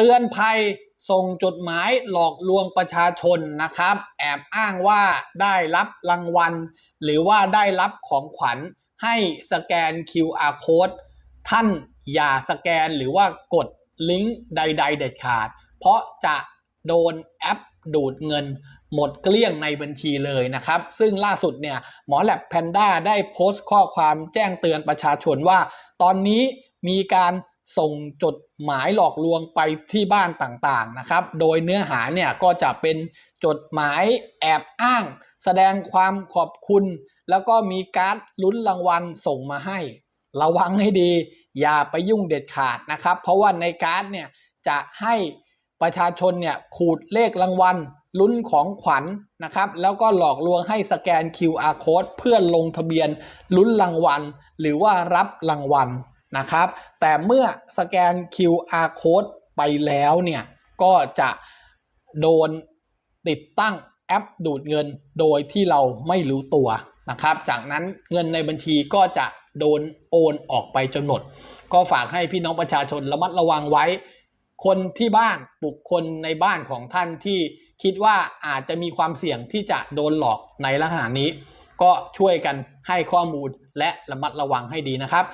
เตือนภัยส่งจดหมายหลอกลวงประชาชนนะครับ แอบอ้างว่าได้รับรางวัล หรือว่าได้รับของขวัญให้สแกน QR code ท่านอย่าสแกนหรือว่ากดลิงก์ใด ๆ เด็ดขาด เพราะจะโดนแอปดูดเงินหมดเกลี้ยงในบัญชีเลยนะครับ ซึ่งล่าสุดเนี่ยหมอแลบแพนด้าได้โพสต์ข้อความแจ้งเตือนประชาชนว่า ตอนนี้มีการ ส่งจดหมายหลอกลวงไปที่บ้านต่างๆนะครับ โดยเนื้อหาเนี่ยก็จะเป็นจดหมายแอบอ้าง แสดงความขอบคุณ แล้วก็มีการ์ดลุ้นรางวัลส่งมาให้ ระวังให้ดี อย่าไปยุ่งเด็ดขาดนะครับ เพราะว่าในการ์ดเนี่ยจะให้ประชาชนเนี่ยขูดเลขรางวัลลุ้นของขวัญนะครับ แล้วก็หลอกลวงให้สแกน QR code เพื่อลงทะเบียนลุ้นรางวัล หรือว่ารับรางวัล นะครับ แต่เมื่อสแกน QR code ไปแล้วเนี่ยก็จะโดนติดตั้งแอปดูดเงินโดยที่เราไม่รู้ตัวนะครับ จากนั้นเงินในบัญชีก็จะโดนโอนออกไปจนหมด ก็ฝากให้พี่น้องประชาชนระมัดระวังไว้ คนที่บ้านบุคคลในบ้านของท่านที่คิดว่าอาจจะมีความเสี่ยงที่จะโดนหลอกในลักษณะนี้ ก็ช่วยกันให้ข้อมูลและระมัดระวังให้ดีนะครับ